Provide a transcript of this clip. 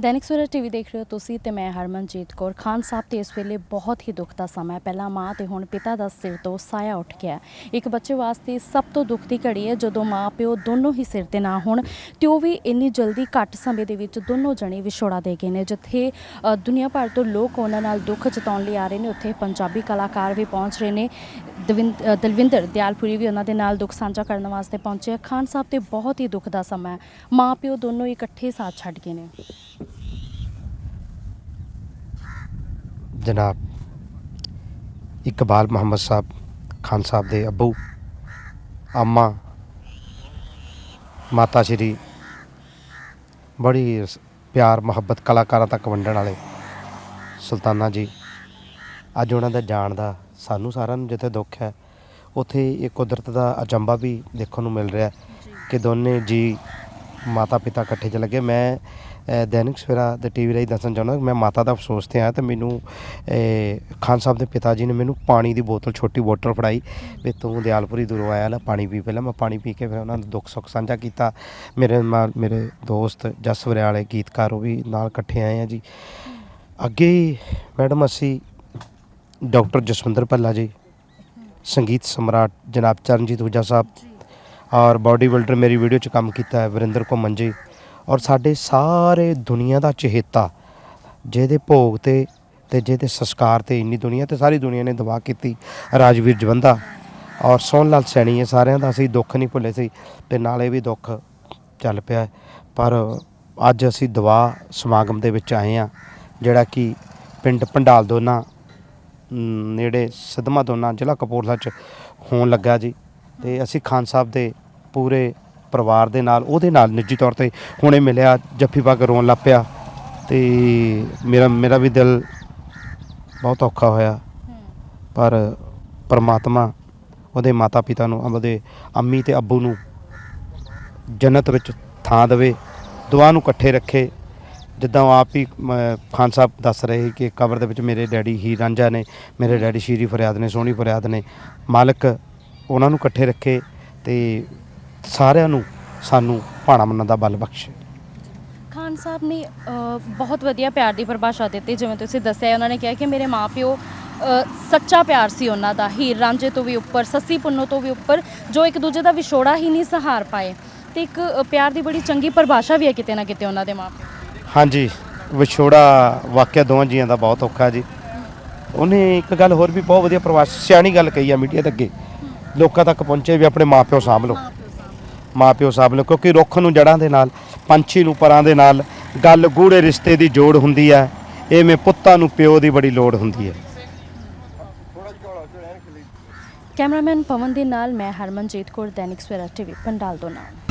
ਦੈਨਿਕ Savera TV ਦੇਖ ਰਹੇ ਹੋ ਤੁਸੀਂ ਤੇ ਮੈਂ ਹਰਮਨਜੀਤ ਕੌਰ ਖਾਨ ਸਾਹਿਬ ਤੇ ਇਸ ਵੇਲੇ ਬਹੁਤ ਹੀ ਦੁੱਖ ਦਾ ਸਮਾਂ ਹੈ। ਪਹਿਲਾਂ ਮਾਂ ਤੇ ਹੁਣ ਪਿਤਾ ਦਾ ਸਿਰ ਤੋਂ ਸਾਇਆ ਉੱਠ ਗਿਆ ਇੱਕ ਬੱਚੇ ਵਾਸਤੇ ਸਭ ਤੋਂ ਦੁੱਖ ਦੀ ਘੜੀ ਹੈ ਜਦੋਂ ਮਾਂ ਪਿਓ ਦੋਨੋਂ ਹੀ ਸਿਰ ਤੇ ਨਾ ਹੋਣ ਤੇ ਉਹ ਵੀ ਇੰਨੀ ਜਲਦੀ ਘੱਟ ਸਮੇਂ ਦੇ ਵਿੱਚ ਦੋਨੋਂ ਜਣੇ ਵਿਛੋੜਾ ਦੇ ਗਏ ਨੇ ਜਿੱਥੇ ਅ, ਦੁਨੀਆ ਭਰ ਤੋਂ ਲੋਕ ਉਹਨਾਂ ਨਾਲ ਦੁੱਖ ਜਤਾਉਣ ਲਈ ਆ ਰਹੇ ਨੇ। ਉੱਥੇ ਪੰਜਾਬੀ ਕਲਾਕਾਰ ਵੀ ਪਹੁੰਚ ਰਹੇ ਨੇ। ਦਵਿੰਦ- ਅ, ਦਲਵਿੰਦਰ ਦਿਆਲਪੁਰੀ ਵੀ ਉਹਨਾਂ ਦੇ ਨਾਲ ਦੁੱਖ ਸਾਂਝਾ ਕਰਨ ਵਾਸਤੇ ਪਹੁੰਚੇ ਆ। ਖਾਨ ਸਾਹਿਬ ਤੇ ਬਹੁਤ ਹੀ ਦੁੱਖ ਦਾ ਸਮਾਂ ਹੈ। ਮਾਂ ਪਿਓ ਦੋਨੋਂ ਇਕੱਠੇ ਸਾਥ ਛੱਡ ਗਏ ਨੇ। ਜਨਾਬ ਇਕਬਾਲ ਮੁਹੰਮਦ ਸਾਹਿਬ ਖਾਨ ਸਾਹਿਬ ਦੇ ਅੱਬੂ, ਅੰਮਾ, ਮਾਤਾ ਸ਼੍ਰੀ, ਬੜੀ ਪਿਆਰ, ਮੁਹੱਬਤ ਕਲਾਕਾਰਾਂ ਤੱਕ ਵੰਡਣ ਵਾਲੇ ਸੁਲਤਾਨਾ ਜੀ। ਅੱਜ ਉਹਨਾਂ ਦਾ ਜਾਣ ਦਾ ਸਾਨੂੰ ਸਾਰਿਆਂ ਨੂੰ ਜਿੱਥੇ ਦੁੱਖ ਹੈ, ਉੱਥੇ ਇਹ ਕੁਦਰਤ ਦਾ ਅਚੰਭਾ ਵੀ ਦੇਖਣ ਨੂੰ ਮਿਲ ਰਿਹਾ ਕਿ ਦੋਨੇ ਜੀ ਮਾਤਾ ਪਿਤਾ ਇਕੱਠੇ ਚ ਲੱਗੇ ਮੈਂ ਦੈਨਿਕ ਸਵੇਰਾ ਦੇ ਟੀਵੀ ਰਾਹੀਂ ਦੱਸਣ ਚਾਹੁੰਦਾ ਮੈਂ ਮਾਤਾ ਦਾ ਅਫਸੋਸ ਤੇ ਆਇਆ ਤੇ ਮੈਨੂੰ ਖਾਨ ਸਾਹਿਬ ਦੇ ਪਿਤਾ ਜੀ ਨੇ ਮੈਨੂੰ ਪਾਣੀ ਦੀ ਬੋਤਲ, ਛੋਟੀ ਬੋਤਲ ਫੜਾਈ ਵੀ ਤੂੰ ਦਿਆਲਪੁਰੀ ਦੂਰੋਂ ਆਇਆ, ਲੈ ਪਾਣੀ ਪੀ ਪਹਿਲਾਂ। ਮੈਂ ਪਾਣੀ ਪੀ ਕੇ ਫਿਰ ਉਹਨਾਂ ਦਾ ਦੁੱਖ ਸੁੱਖ ਸਾਂਝਾ ਕੀਤਾ। ਮੇਰੇ ਨਾਲ, ਮੇਰੇ ਦੋਸਤ ਜਸ ਵਾਲੇ ਗੀਤਕਾਰ ਉਹ ਵੀ ਨਾਲ ਇਕੱਠੇ ਆਏ ਆ ਜੀ। ਅੱਗੇ ਮੈਡਮ ਅਸੀਂ ਡਾਕਟਰ ਜਸਵਿੰਦਰ ਭੱਲਾ ਜੀ, ਸੰਗੀਤ ਸਮਰਾਟ ਜਨਾਬ ਚਰਨਜੀਤ ਹੁਜਾ ਸਾਹਿਬ ਔਰ ਬਾਡੀ ਬਿਲਡਰ ਮੇਰੀ ਵੀਡੀਓ 'ਚ ਕੰਮ ਕੀਤਾ ਹੈ, ਵਰਿੰਦਰ ਘੁੰਮਣ ਜੀ। ਔਰ ਸਾਡੇ ਸਾਰੇ ਦੁਨੀਆ ਦਾ ਚਹੇਤਾ, ਜਿਹਦੇ ਭੋਗ ਤੇ ਤੇ ਜਿਹਦੇ ਸੰਸਕਾਰ ਤੇ ਇੰਨੀ ਦੁਨੀਆ ਤੇ ਸਾਰੀ ਦੁਨੀਆ ਨੇ ਦੁਆ ਕੀਤੀ, ਰਾਜਵੀਰ ਜਵੰਦਾ। ਔਰ ਸੋਹਣ ਲਾਲ ਸੈਣੀ ਇਹ ਸਾਰਿਆਂ ਦਾ ਅਸੀਂ ਦੁੱਖ ਨਹੀਂ ਭੁੱਲੇ ਸੀ, ਤੇ ਨਾਲੇ ਵੀ ਦੁੱਖ ਚੱਲ ਪਿਆ ਪਰ ਅੱਜ ਅਸੀਂ ਦੁਆ ਸਮਾਗਮ ਦੇ ਵਿੱਚ ਆਏ ਆ ਜਿਹੜਾ ਕਿ ਪਿੰਡ ਪੰਡਾਲ ਦੋਨਾ ਨੇੜੇ ਸਿੱਧਵਾਂ ਦੋਨਾ ਜ਼ਿਲ੍ਹਾ ਕਪੂਰਥਲਾ ਚ ਹੋਣ ਲੱਗਾ ਜੀ। ਤੇ ਅਸੀਂ ਖਾਨ ਸਾਹਿਬ ਦੇ ਪੂਰੇ ਪਰਿਵਾਰ ਦੇ ਨਾਲ ਉਹਦੇ ਨਾਲ ਨਿੱਜੀ ਤੌਰ ਤੇ ਹੁਣੇ ਮਿਲਿਆ ਜੱਫੀ ਪਾ ਕੇ ਰੋਣ ਲੱਗ ਪਿਆ। ਤੇ ਮੇਰਾ ਮੇਰਾ ਵੀ ਦਿਲ ਬਹੁਤ ਔਖਾ ਹੋਇਆ। ਪਰ ਪਰਮਾਤਮਾ ਉਹਦੇ ਮਾਤਾ ਪਿਤਾ ਨੂੰ ਉਹਦੇ ਅੰਮੀ ਤੇ ਅੱਬੂ ਨੂੰ ਜੰਨਤ ਵਿੱਚ ਥਾਂ ਦੇਵੇ ਦੁਆ ਨੂੰ ਇਕੱਠੇ ਰੱਖੇ। ਜਿੱਦਾਂ ਉਹ ਆਪ ਹੀ ਅਮ, ਖਾਨ ਸਾਹਿਬ ਦੱਸ ਰਹੇ ਸੀ ਕਿ ਕਬਰ ਦੇ ਵਿੱਚ ਮੇਰੇ ਡੈਡੀ ਹੀ ਰਾਂਝਾ ਨੇ ਮੇਰੇ ਡੈਡੀ ਸ਼ੀਰੀ ਫਰਿਆਦ ਨੇ ਸੋਹਣੀ ਫਰਿਆਦ ਨੇ। ਮਾਲਕ ਉਹਨਾਂ ਨੂੰ ਇਕੱਠੇ ਰੱਖੇ ਤੇ ਸਾਰਿਆਂ ਨੂੰ ਸਾਨੂੰ ਭਾਣਾ ਮੰਨਣ ਦਾ ਬਲ ਬਖਸ਼ੇ। ਖਾਨ ਸਾਹਿਬ ਨੇ ਅ, ਬਹੁਤ ਵਧੀਆ ਪਿਆਰ ਦੀ ਪਰਿਭਾਸ਼ਾ ਦਿੱਤੀ। ਜਿਵੇਂ ਤੁਸੀਂ ਦੱਸਿਆ ਉਹਨਾਂ ਨੇ ਕਿਹਾ ਕਿ ਮੇਰੇ ਮਾਪਿਓ ਅ, ਸੱਚਾ ਪਿਆਰ ਸੀ ਉਹਨਾਂ ਦਾ। ਹੀਰ ਰਾਂਝੇ ਤੋਂ ਵੀ ਉੱਪਰ ਸੱਸੀ ਪੁੰਨੋ ਤੋਂ ਵੀ ਉੱਪਰ ਜੋ ਇੱਕ ਦੂਜੇ ਦਾ ਵਿਛੋੜਾ ਹੀ ਨਹੀਂ ਸਹਾਰ ਪਾਏ। ਤੇ ਇੱਕ ਅ, ਪਿਆਰ ਦੀ ਬੜੀ ਚੰਗੀ ਪਰਿਭਾਸ਼ਾ ਵੀ ਹੈ ਕਿਤੇ ਨਾ ਕਿਤੇ ਉਹਨਾਂ ਦੇ ਮਾਪਿਓ ਹਾਂਜੀ ਵਿਛੋੜਾ ਵਾਕਿਆ ਦੋਵਾਂ ਜੀਆਂ ਦਾ ਬਹੁਤ ਔਖਾ ਜੀ। ਉਹਨੇ ਇੱਕ ਗੱਲ ਹੋਰ ਵੀ ਬਹੁਤ ਵਧੀਆ ਪ੍ਰਵਾਸ ਸਿਆਣੀ ਗੱਲ ਕਹੀ ਆ ਮੀਡੀਆ ਦੇ ਅੱਗੇ। ਲੋਕਾਂ ਤੱਕ ਪਹੁੰਚੇ ਵੀ ਆਪਣੇ ਮਾਪਿਓ ਸਾਂਭ ਲਓ। ਮਾਪਿਓ ਸਾਂਭ ਲਓ, ਕਿਉਂਕਿ ਰੁੱਖ ਨੂੰ ਜੜਾਂ ਦੇ ਨਾਲ, ਪੰਛੀ ਨੂੰ ਪਰਾਂ ਦੇ ਨਾਲ, ਗੱਲ ਗੂੜੇ ਰਿਸ਼ਤੇ ਦੀ ਜੋੜ ਹੁੰਦੀ ਹੈ, ਐਵੇਂ ਪੁੱਤਾਂ ਨੂੰ ਪਿਓ ਦੀ ਬੜੀ ਲੋੜ ਹੁੰਦੀ ਹੈ। ਕੈਮਰਾਮੈਨ ਪਵਨ ਦੇ ਨਾਲ ਮੈਂ ਹਰਮਨਜੀਤ ਕੌਰ, ਦੈਨਿਕ ਸਵੇਰਾ ਟੀਵੀ, ਪੰਡਾਲ ਤੋਂ ਨਾਮ